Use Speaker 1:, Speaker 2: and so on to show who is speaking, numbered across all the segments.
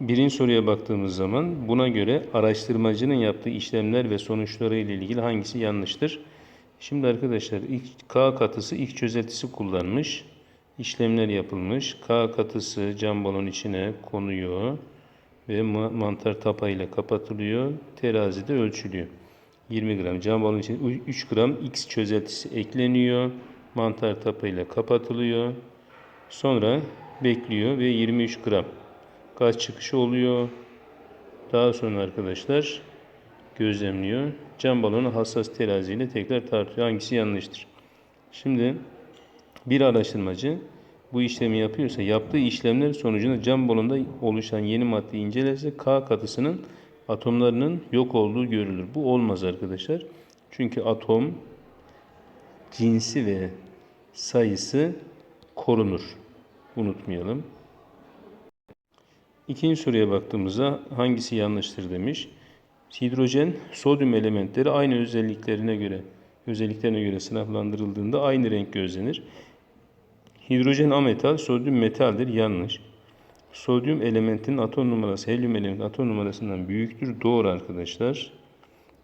Speaker 1: Birinci soruya baktığımız zaman buna göre araştırmacının yaptığı işlemler ve sonuçları ile ilgili hangisi yanlıştır? Şimdi arkadaşlar ilk K katısı ilk çözeltisi kullanmış. İşlemler yapılmış. K katısı cam balon içine konuyor ve ma- mantar tapa ile kapatılıyor. Terazide ölçülüyor. 20 gram cam balon içine 3 gram X çözeltisi ekleniyor. Mantar tapa ile kapatılıyor. Sonra bekliyor ve 23 gram gaz çıkışı oluyor. Daha sonra arkadaşlar gözlemliyor. Cam balonu hassas teraziyle tekrar tartıyor. Hangisi yanlıştır? Şimdi bir araştırmacı bu işlemi yapıyorsa yaptığı işlemler sonucunda cam balonda oluşan yeni maddeyi incelerse K katısının atomlarının yok olduğu görülür. Bu olmaz arkadaşlar. Çünkü atom cinsi ve sayısı korunur. Unutmayalım. İkinci soruya baktığımızda hangisi yanlıştır demiş. Hidrojen, sodyum elementleri aynı özelliklerine göre özelliklerine göre sınıflandırıldığında aynı renk gözlenir. Hidrojen ametal, sodyum metaldir. Yanlış. Sodyum elementinin atom numarası helyum elementinin atom numarasından büyüktür. Doğru arkadaşlar.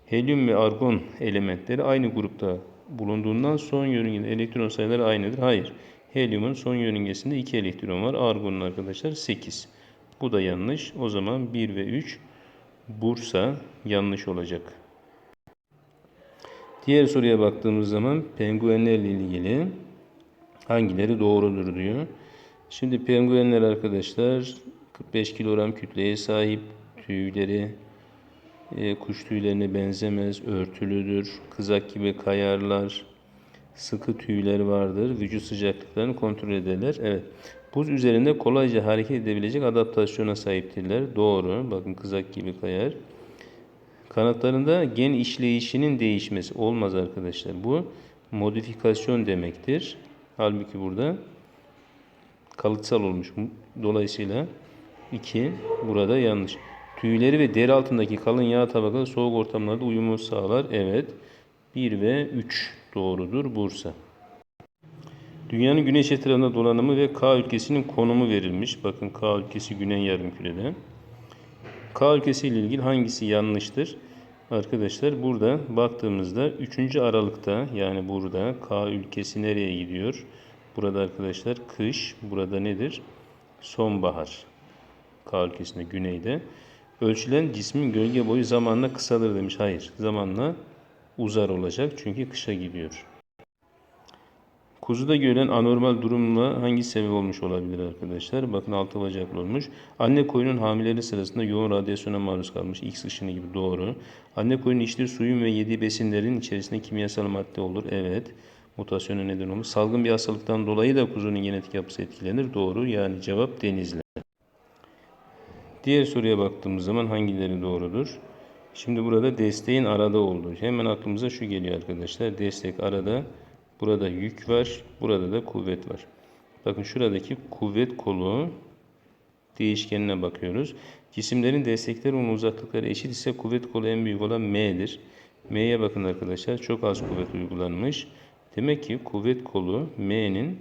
Speaker 1: Helyum ve argon elementleri aynı grupta bulunduğundan son yörüngede elektron sayıları aynıdır. Hayır. Helyumun son yörüngesinde 2 elektron var. Argonun arkadaşlar 8. Bu da yanlış. O zaman 1 ve 3 Bursa yanlış olacak. Diğer soruya baktığımız zaman penguenlerle ilgili hangileri doğrudur diyor. Şimdi penguenler arkadaşlar 45 kilogram kütleye sahip tüyleri e, kuş tüylerine benzemez, örtülüdür, kızak gibi kayarlar, sıkı tüyler vardır, vücut sıcaklıklarını kontrol ederler. Evet, buz üzerinde kolayca hareket edebilecek adaptasyona sahiptirler. Doğru, bakın kızak gibi kayar. Kanatlarında gen işleyişinin değişmesi olmaz arkadaşlar. Bu modifikasyon demektir. Halbuki burada kalıtsal olmuş. Dolayısıyla 2 burada yanlış. Tüyleri ve deri altındaki kalın yağ tabakası soğuk ortamlarda uyumu sağlar. Evet. 1 ve 3 doğrudur Bursa. Dünyanın güneş etrafında dolanımı ve K ülkesinin konumu verilmiş. Bakın K ülkesi güney yarımkürede. K ülkesi ile ilgili hangisi yanlıştır? Arkadaşlar burada baktığımızda 3. Aralıkta yani burada K ülkesi nereye gidiyor? Burada arkadaşlar kış, burada nedir? Sonbahar. K ülkesinde güneyde. Ölçülen cismin gölge boyu zamanla kısalır demiş. Hayır, zamanla uzar olacak çünkü kışa gidiyor. Kuzuda görülen anormal durumla hangi sebep olmuş olabilir arkadaşlar? Bakın altı bacaklı olmuş. Anne koyunun hamileleri sırasında yoğun radyasyona maruz kalmış. X ışını gibi doğru. Anne koyunun içtiği suyun ve yediği besinlerin içerisinde kimyasal madde olur. Evet. Mutasyona neden olmuş. Salgın bir hastalıktan dolayı da kuzunun genetik yapısı etkilenir. Doğru. Yani cevap denizli. Diğer soruya baktığımız zaman hangileri doğrudur? Şimdi burada desteğin arada olduğu. Hemen aklımıza şu geliyor arkadaşlar. Destek arada. Burada yük var. Burada da kuvvet var. Bakın şuradaki kuvvet kolu değişkenine bakıyoruz. Cisimlerin destekleri onun uzaklıkları eşit ise kuvvet kolu en büyük olan M'dir. M'ye bakın arkadaşlar. Çok az kuvvet uygulanmış. Demek ki kuvvet kolu M'nin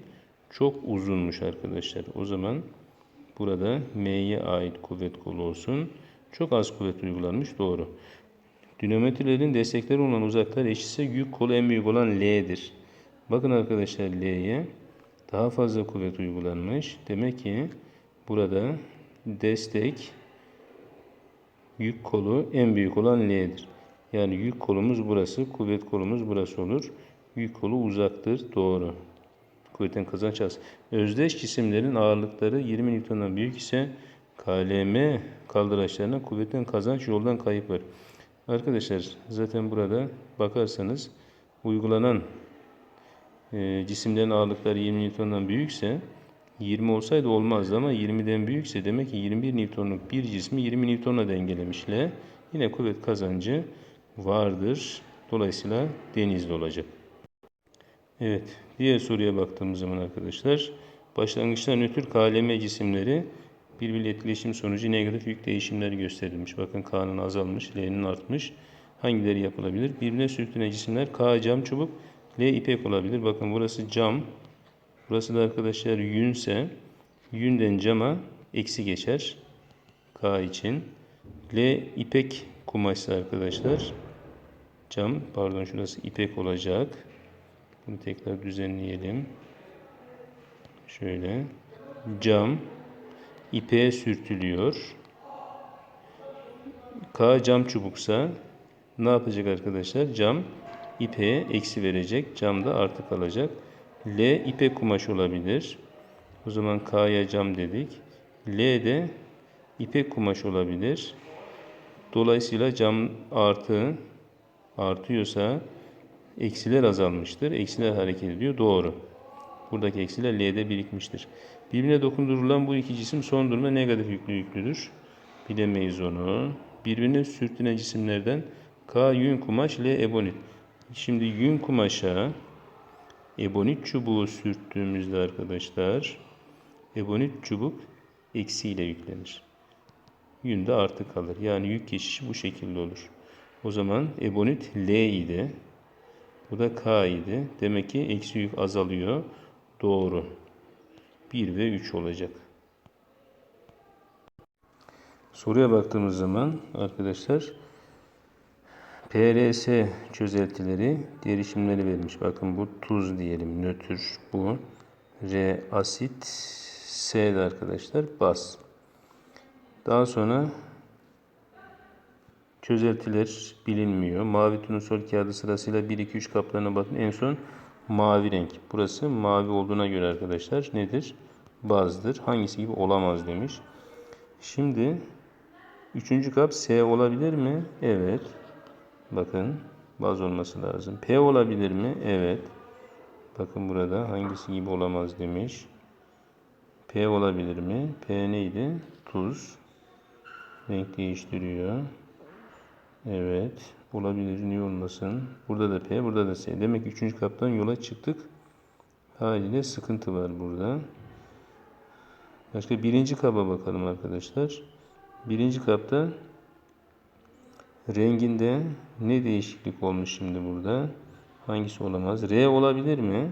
Speaker 1: çok uzunmuş arkadaşlar. O zaman burada M'ye ait kuvvet kolu olsun. Çok az kuvvet uygulanmış. Doğru. Dinamometrelerin destekleri olan uzaklıklar eşitse yük kolu en büyük olan L'dir. Bakın arkadaşlar L'ye daha fazla kuvvet uygulanmış. Demek ki burada destek yük kolu en büyük olan L'dir. Yani yük kolumuz burası, kuvvet kolumuz burası olur. Yük kolu uzaktır. Doğru. Kuvvetin kazanç az. Özdeş cisimlerin ağırlıkları 20 Newton'dan büyük ise KLM kaldıraçlarına kuvvetin kazanç yoldan kayıp var. Arkadaşlar zaten burada bakarsanız uygulanan e, cisimlerin ağırlıkları 20 Newton'dan büyükse 20 olsaydı olmazdı ama 20'den büyükse demek ki 21 Newton'luk bir cismi 20 Newton'la dengelemişle yine kuvvet kazancı vardır. Dolayısıyla denizli olacak. Evet, diğer soruya baktığımız zaman arkadaşlar, başlangıçta nötr KLM cisimleri birbiriyle etkileşim sonucu negatif yük değişimleri gösterilmiş. Bakın K'nın azalmış, L'nin artmış. Hangileri yapılabilir? Birbirine sürtünen cisimler K cam çubuk, L ipek olabilir. Bakın burası cam, burası da arkadaşlar yünse, yünden cama eksi geçer. K için. L ipek kumaşsa arkadaşlar. Cam pardon şurası ipek olacak. Bunu tekrar düzenleyelim. Şöyle. Cam ipeğe sürtülüyor. K cam çubuksa ne yapacak arkadaşlar? Cam ipeğe eksi verecek. Cam da artı kalacak. L ipek kumaş olabilir. O zaman K'ya cam dedik. L de ipek kumaş olabilir. Dolayısıyla cam artı artıyorsa eksiler azalmıştır. Eksiler hareket ediyor. Doğru. Buradaki eksiler L'de birikmiştir. Birbirine dokundurulan bu iki cisim son durumda negatif yüklü yüklüdür. Bilemeyiz onu. Birbirine sürtünen cisimlerden K yün kumaş, L ebonit. Şimdi yün kumaşa ebonit çubuğu sürttüğümüzde arkadaşlar ebonit çubuk eksiyle yüklenir. Yün de artı kalır. Yani yük geçişi bu şekilde olur. O zaman ebonit L idi. Bu da K idi. Demek ki eksi yük azalıyor. Doğru. 1 ve 3 olacak. Soruya baktığımız zaman arkadaşlar PRS çözeltileri derişimleri vermiş. Bakın bu tuz diyelim nötr bu. R asit S de arkadaşlar baz. Daha sonra çözeltiler bilinmiyor. Mavi turnusol kağıdı sırasıyla 1 2 3 kaplarına bakın. En son mavi renk. Burası mavi olduğuna göre arkadaşlar nedir? Bazdır. Hangisi gibi olamaz demiş. Şimdi üçüncü kap S olabilir mi? Evet. Bakın baz olması lazım. P olabilir mi? Evet. Bakın burada hangisi gibi olamaz demiş. P olabilir mi? P neydi? Tuz. Renk değiştiriyor. Evet. Olabilir. Niye olmasın? Burada da P, burada da S. Demek ki üçüncü kaptan yola çıktık. Haliyle sıkıntı var burada. Başka birinci kaba bakalım arkadaşlar. Birinci kapta renginde ne değişiklik olmuş şimdi burada? Hangisi olamaz? R olabilir mi?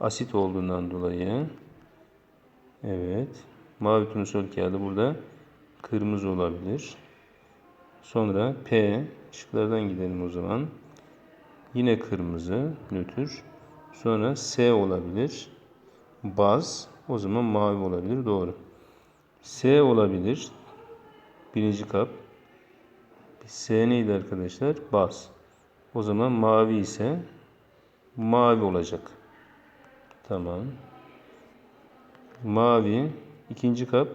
Speaker 1: Asit olduğundan dolayı. Evet. Mavi turnusol kağıdı burada kırmızı olabilir. Sonra P. Şıklardan gidelim o zaman. Yine kırmızı, nötr. Sonra S olabilir. Baz. O zaman mavi olabilir. Doğru. S olabilir. Birinci kap. S neydi arkadaşlar? Baz. O zaman mavi ise mavi olacak. Tamam. Mavi. ikinci kap.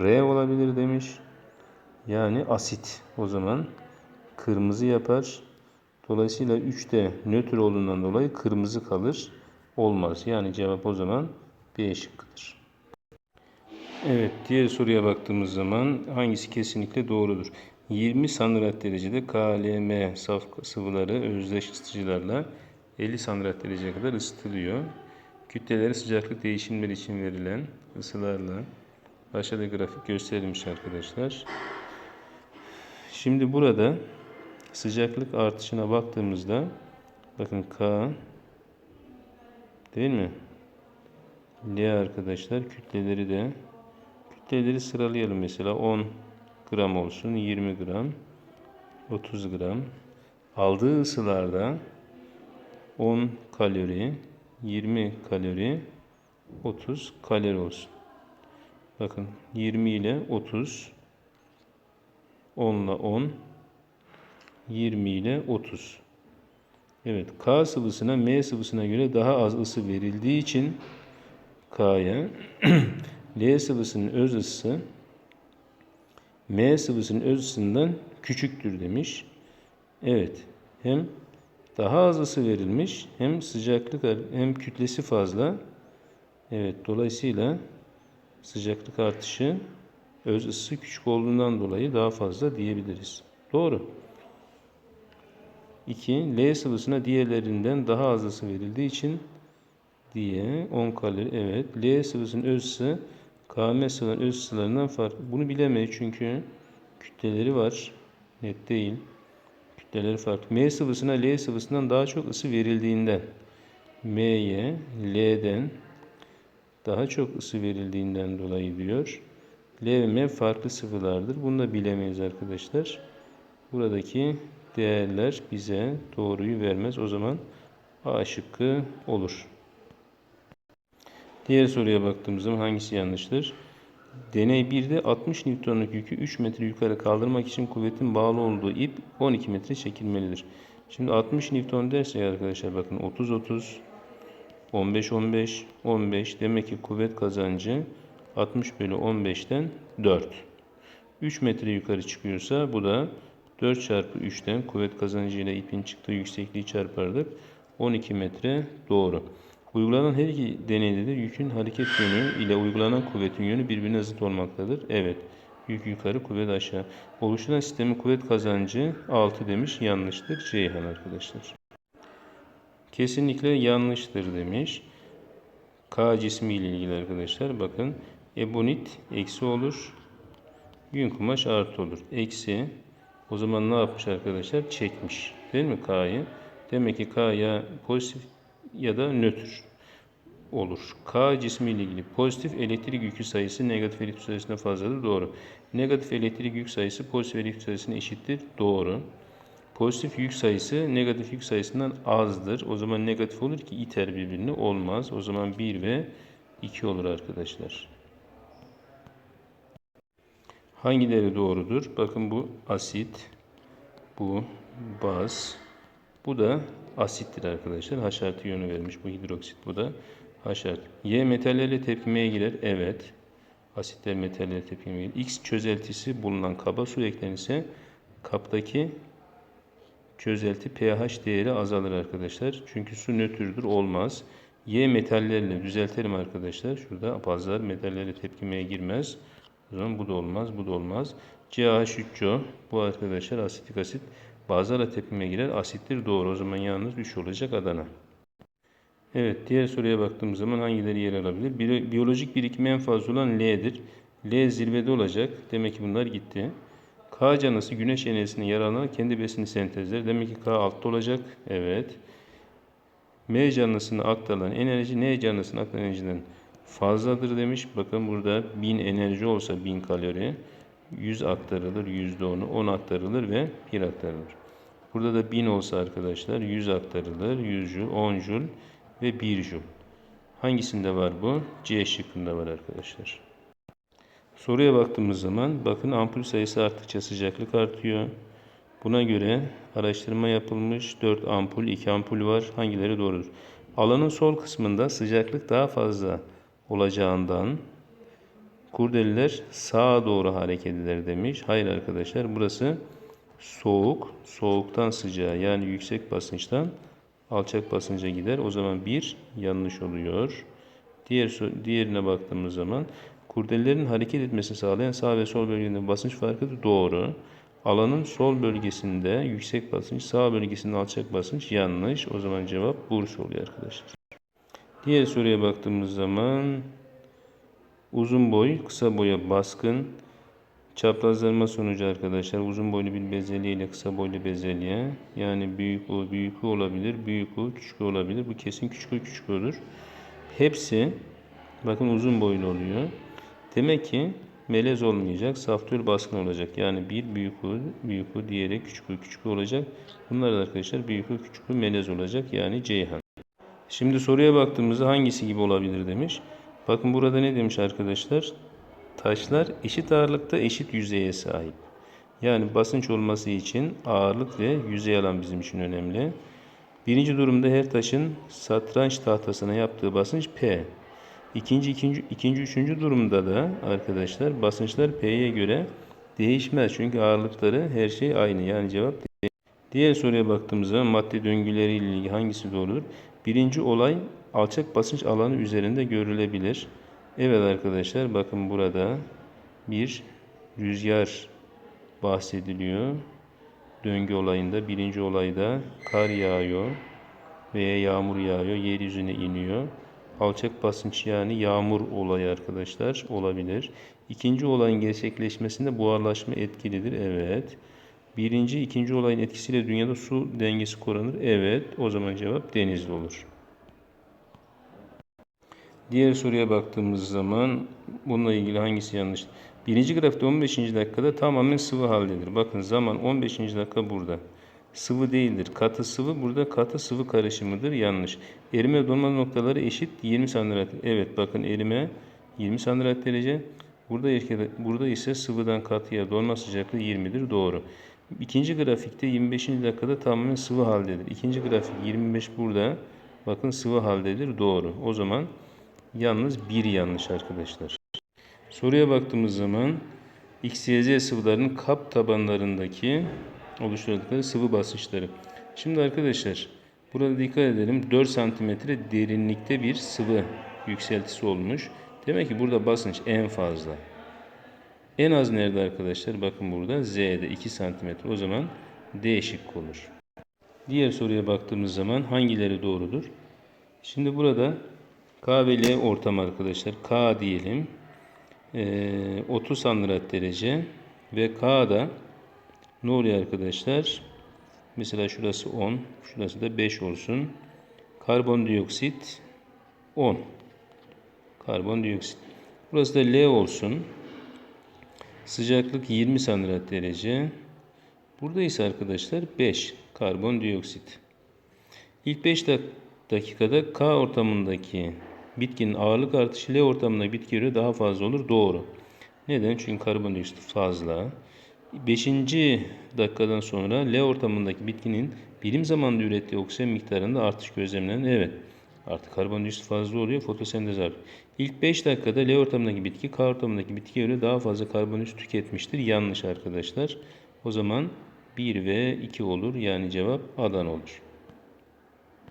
Speaker 1: R olabilir demiş. Yani asit. O zaman kırmızı yapar. Dolayısıyla 3'te nötr olduğundan dolayı kırmızı kalır. Olmaz. Yani cevap o zaman B şıkkıdır. Evet, diğer soruya baktığımız zaman hangisi kesinlikle doğrudur? 20 santigrat derecede KLM sıvıları özdeş ısıtıcılarla 50 santigrat dereceye kadar ısıtılıyor. Kütleleri sıcaklık değişimleri için verilen ısılarla aşağıda grafik gösterilmiş arkadaşlar. Şimdi burada sıcaklık artışına baktığımızda bakın K değil mi? L arkadaşlar kütleleri de kütleleri sıralayalım mesela 10 gram olsun 20 gram 30 gram aldığı ısılarda 10 kalori 20 kalori 30 kalori olsun. Bakın 20 ile 30 10 ile 10 20 ile 30 Evet K sıvısına M sıvısına göre daha az ısı verildiği için K'ya L sıvısının öz ısısı M sıvısının öz ısısından küçüktür demiş. Evet. Hem daha az ısı verilmiş hem sıcaklık hem kütlesi fazla. Evet. Dolayısıyla sıcaklık artışı öz ısısı küçük olduğundan dolayı daha fazla diyebiliriz. Doğru. 2. L sıvısına diğerlerinden daha az ısı verildiği için diye 10 kalori evet. L sıvısının öz ısı KM sıvının öz ısılarından farklı. Bunu bilemeyiz çünkü kütleleri var. Net değil. Kütleleri farklı. M sıvısına L sıvısından daha çok ısı verildiğinden M'ye L'den daha çok ısı verildiğinden dolayı diyor. L ve M farklı sıvılardır. Bunu da bilemeyiz arkadaşlar. Buradaki değerler bize doğruyu vermez. O zaman A şıkkı olur. Diğer soruya baktığımız zaman hangisi yanlıştır? Deney 1'de 60 Newton'luk yükü 3 metre yukarı kaldırmak için kuvvetin bağlı olduğu ip 12 metre çekilmelidir. Şimdi 60 Newton dersek arkadaşlar bakın 30 30 15 15 15 demek ki kuvvet kazancı 60 bölü 15'ten 4. 3 metre yukarı çıkıyorsa bu da 4 çarpı 3'ten kuvvet kazancıyla ipin çıktığı yüksekliği çarpardık. 12 metre doğru. Uygulanan her iki deneyde de yükün hareket yönü ile uygulanan kuvvetin yönü birbirine zıt olmaktadır. Evet. Yük yukarı, kuvvet aşağı. Oluşturan sistemin kuvvet kazancı 6 demiş. Yanlıştır. Ceyhan arkadaşlar. Kesinlikle yanlıştır demiş. K cismi ile ilgili arkadaşlar. Bakın ebonit eksi olur. Yün kumaş artı olur. Eksi. O zaman ne yapmış arkadaşlar? Çekmiş. Değil mi K'yı? Demek ki K ya pozitif ya da nötr olur. K cismi ile ilgili pozitif elektrik yükü sayısı negatif elektrik sayısına fazladır. Doğru. Negatif elektrik yük sayısı pozitif elektrik sayısına eşittir. Doğru. Pozitif yük sayısı negatif yük sayısından azdır. O zaman negatif olur ki iter birbirini olmaz. O zaman 1 ve 2 olur arkadaşlar. Hangileri doğrudur? Bakın bu asit, bu baz, bu da asittir arkadaşlar. H artı yönü vermiş bu hidroksit. Bu da H. Y metallerle tepkimeye girer. Evet. Asitler metallerle tepkimeye girer. X çözeltisi bulunan kaba su eklenirse kaptaki çözelti pH değeri azalır arkadaşlar. Çünkü su nötrdür olmaz. Y metallerle düzeltelim arkadaşlar. Şurada bazılar metallerle tepkimeye girmez. O zaman bu da olmaz, bu da olmaz. CH3CO bu arkadaşlar asitik asit. Bazılarla tepkime girer. Asittir doğru. O zaman yalnız 3 olacak Adana. Evet diğer soruya baktığımız zaman hangileri yer alabilir? Bi biyolojik birikimi en fazla olan L'dir. L zirvede olacak. Demek ki bunlar gitti. K canlısı güneş enerjisine yararlanarak kendi besini sentezler. Demek ki K altta olacak. Evet. M canlısına aktarılan enerji N canlısına aktarılan enerjiden fazladır demiş. Bakın burada 1000 enerji olsa 1000 kalori 100 aktarılır, %10'u 10 aktarılır ve 1 aktarılır. Burada da 1000 olsa arkadaşlar 100 aktarılır, 100 jül, 10 jül ve 1 jül. Hangisinde var bu? C şıkkında var arkadaşlar. Soruya baktığımız zaman bakın ampul sayısı arttıkça sıcaklık artıyor. Buna göre araştırma yapılmış 4 ampul, 2 ampul var. Hangileri doğrudur? Alanın sol kısmında sıcaklık daha fazla olacağından kurdeliler sağa doğru hareket eder demiş. Hayır arkadaşlar burası soğuk. Soğuktan sıcağa yani yüksek basınçtan alçak basınca gider. O zaman bir yanlış oluyor. Diğer diğerine baktığımız zaman kurdelerin hareket etmesini sağlayan sağ ve sol bölgelerinde basınç farkı doğru. Alanın sol bölgesinde yüksek basınç, sağ bölgesinde alçak basınç yanlış. O zaman cevap Bursa oluyor arkadaşlar. Diğer soruya baktığımız zaman uzun boy, kısa boya baskın. Çaprazlanma sonucu arkadaşlar uzun boylu bir bezelye ile kısa boylu bezelye yani büyük o büyük olabilir, büyük o küçük olabilir. Bu kesin küçük o küçük olur. Hepsi bakın uzun boylu oluyor. Demek ki melez olmayacak, saftür baskın olacak. Yani bir büyük u, büyük u, diğeri küçük u, küçük olacak. Bunlar da arkadaşlar büyük u, küçük u, melez olacak. Yani Ceyhan. Şimdi soruya baktığımızda hangisi gibi olabilir demiş. Bakın burada ne demiş arkadaşlar? Taşlar eşit ağırlıkta eşit yüzeye sahip. Yani basınç olması için ağırlık ve yüzey alan bizim için önemli. Birinci durumda her taşın satranç tahtasına yaptığı basınç P. İkinci, ikinci, ikinci, üçüncü durumda da arkadaşlar basınçlar P'ye göre değişmez. Çünkü ağırlıkları her şey aynı. Yani cevap değil. Diğer soruya baktığımızda madde döngüleri ile ilgili hangisi doğrudur? Birinci olay alçak basınç alanı üzerinde görülebilir. Evet arkadaşlar bakın burada bir rüzgar bahsediliyor. Döngü olayında birinci olayda kar yağıyor veya yağmur yağıyor. Yeryüzüne iniyor. Alçak basınç yani yağmur olayı arkadaşlar olabilir. İkinci olayın gerçekleşmesinde buharlaşma etkilidir. Evet. Birinci, ikinci olayın etkisiyle dünyada su dengesi korunur. Evet. O zaman cevap denizli olur. Diğer soruya baktığımız zaman bununla ilgili hangisi yanlış? Birinci grafikte 15. dakikada tamamen sıvı haldedir. Bakın zaman 15. dakika burada. Sıvı değildir. Katı sıvı burada katı sıvı karışımıdır. Yanlış. Erime donma noktaları eşit 20 santigrat. Evet bakın erime 20 santigrat derece. Burada, burada ise sıvıdan katıya donma sıcaklığı 20'dir. Doğru. İkinci grafikte 25. dakikada tamamen sıvı haldedir. İkinci grafik 25 burada. Bakın sıvı haldedir. Doğru. O zaman yalnız bir yanlış arkadaşlar. Soruya baktığımız zaman X, Y, Z sıvılarının kap tabanlarındaki oluşturdukları sıvı basınçları. Şimdi arkadaşlar burada dikkat edelim 4 santimetre derinlikte bir sıvı yükseltisi olmuş. Demek ki burada basınç en fazla. En az nerede arkadaşlar? Bakın burada Z'de 2 santimetre. O zaman D şıkkı olur. Diğer soruya baktığımız zaman hangileri doğrudur? Şimdi burada K ve ortam arkadaşlar. K diyelim. Ee, 30 santigrat derece ve K'da ne oluyor arkadaşlar? Mesela şurası 10, şurası da 5 olsun. Karbondioksit 10. Karbondioksit. Burası da L olsun. Sıcaklık 20 santigrat derece. Burada ise arkadaşlar 5 karbondioksit. İlk 5 dakikada K ortamındaki bitkinin ağırlık artışı L ortamında bitkiye göre daha fazla olur. Doğru. Neden? Çünkü karbondioksit fazla. 5. dakikadan sonra L ortamındaki bitkinin birim zamanda ürettiği oksijen miktarında artış gözlemlenen evet. Artık karbondioksit fazla oluyor. Fotosentez artıyor. İlk 5 dakikada L ortamındaki bitki K ortamındaki bitkiye göre daha fazla karbondioksit tüketmiştir. Yanlış arkadaşlar. O zaman 1 ve 2 olur. Yani cevap Adana olur.